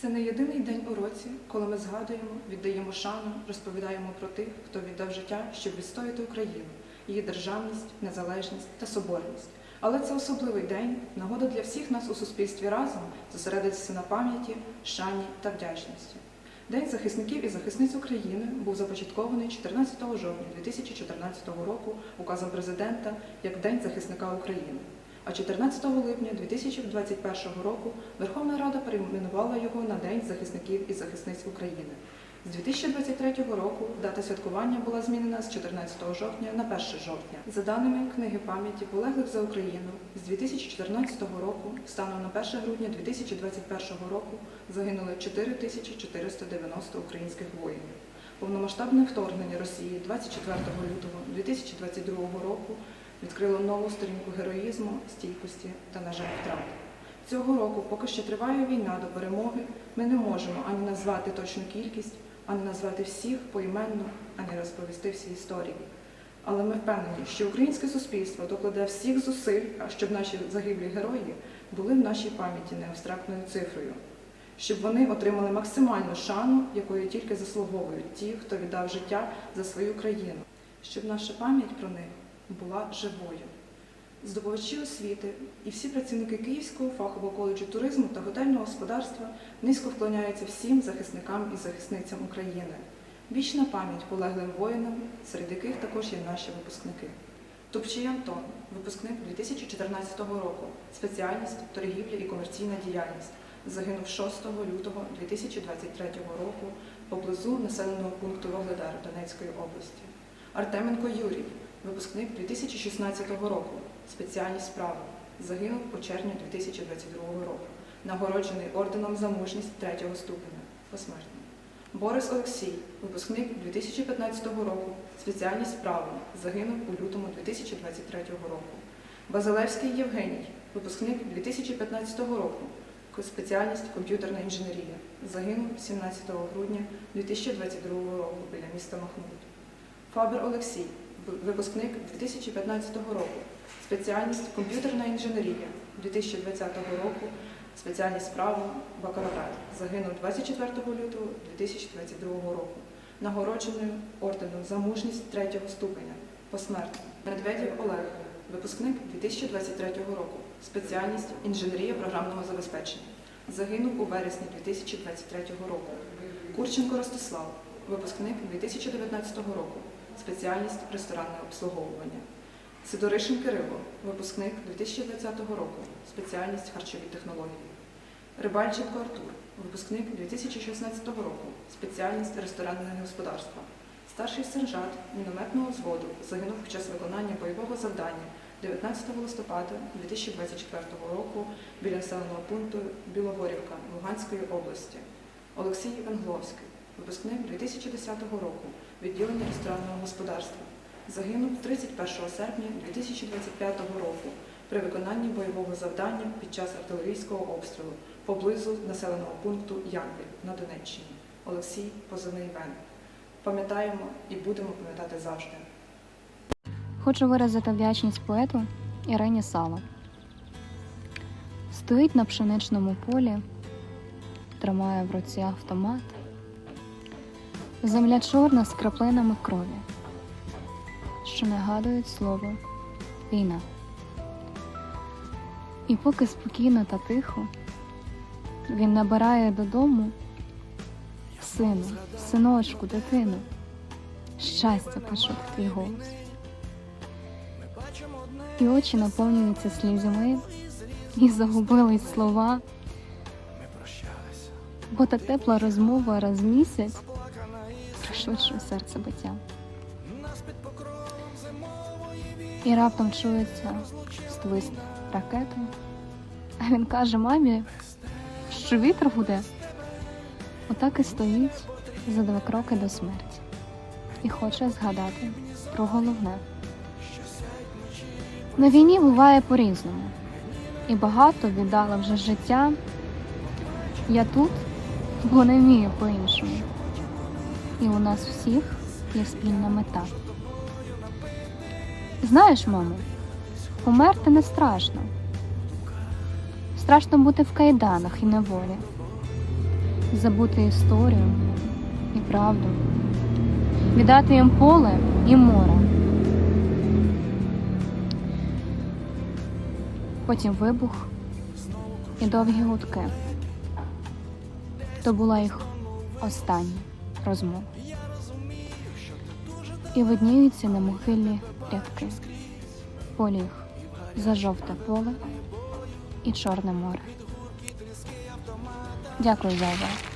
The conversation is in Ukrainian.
Це не єдиний день у році, коли ми згадуємо, віддаємо шану, розповідаємо про тих, хто віддав життя, щоб відстояти Україну, її державність, незалежність та соборність. Але це особливий день, нагода для всіх нас у суспільстві разом зосередитися на пам'яті, шані та вдячності. День захисників і захисниць України був започаткований 14 жовтня 2014 року указом президента як День захисника України. А 14 липня 2021 року Верховна Рада перейменувала його на День захисників і захисниць України. З 2023 року дата святкування була змінена з 14 жовтня на 1 жовтня. За даними книги пам'яті полеглих за Україну, з 2014 року станом на 1 грудня 2021 року загинули 4490 українських воїнів. Повномасштабне вторгнення Росії 24 лютого 2022 року відкрило нову сторінку героїзму, стійкості та, на жаль, втрат. Цього року, поки ще триває війна до перемоги, ми не можемо ані назвати точну кількість, ані назвати всіх поіменно, ані розповісти всі історії. Але ми впевнені, що українське суспільство докладе всіх зусиль, щоб наші загиблі герої були в нашій пам'яті не абстрактною цифрою, щоб вони отримали максимальну шану, якої тільки заслуговують ті, хто віддав життя за свою країну, щоб наша пам'ять про них була живою. Здобувачі освіти і всі працівники Київського фахового коледжу туризму та готельного господарства низько вклоняються всім захисникам і захисницям України. Вічна пам'ять полеглим воїнам, серед яких також є наші випускники. Тупчий Антон, випускник 2014 року, спеціальність торгівля і комерційна діяльність, загинув 6 лютого 2023 року поблизу населеного пункту Вогледар Донецької області. Артеменко Юрій, випускник 2016 року, спеціальність право, загинув у червні 2022 року, нагороджений орденом за мужність третього ступеня, посмертно. Борис Олексій, випускник 2015 року, спеціальність право, загинув у лютому 2023 року. Базилевський Євгеній, випускник 2015 року, спеціальність комп'ютерна інженерія, загинув 17 грудня 2022 року біля міста Махмуд. Фабер Олексій, випускник 2015 року, спеціальність комп'ютерна інженерія. 2020 року, спеціальність право, бакалаврат, загинув 24 лютого 2022 року, нагородженою орденом за мужність третього ступеня, посмертно. Медведєв Олег, випускник 2023 року, спеціальність інженерія програмного забезпечення, загинув у вересні 2023 року. Курченко Ростислав, випускник 2019 року, спеціальність ресторанне обслуговування. Сидоришин Кирило, випускник 2020 року, спеціальність харчові технології. Рибальченко Артур, випускник 2016 року, спеціальність ресторанне господарство. Старший сержант мінометного взводу загинув під час виконання бойового завдання 19 листопада 2024 року біля населеного пункту Білогорівка Луганської області. Олексій Венгловський, випускник 2010 року, відділення ресторанного господарства. Загинув 31 серпня 2025 року при виконанні бойового завдання під час артилерійського обстрілу поблизу населеного пункту Ямпіль на Донеччині. Олексій позивний Вен. Пам'ятаємо і будемо пам'ятати завжди. Хочу виразити вдячність поету Ірині Сало. Стоїть на пшеничному полі, тримає в руці автомат. Земля чорна з краплинами крові, що нагадують слово війна. І поки спокійно та тихо він набирає додому сину, синочку, дитину. Щастя почути твій голос. І очі наповнюються слізьми, і загубились слова. Бо та тепла розмова раз місяць пришвидшує серце биття. І раптом чується свист ракети, а він каже мамі, що вітер буде. Отак і стоїть за два кроки до смерті і хоче згадати про головне. На війні буває по-різному, і багато віддала вже життя. Я тут, бо не вмію по-іншому. І у нас всіх є спільна мета. Знаєш, мамо, померти не страшно. Страшно бути в кайданах і неволі. забути історію і правду, віддати їм поле і море. Потім вибух і довгі гудки. То була їх остання розмова. І видніються на могилі рядки. Поліг за жовте поле і Чорне море. Дякую за увагу.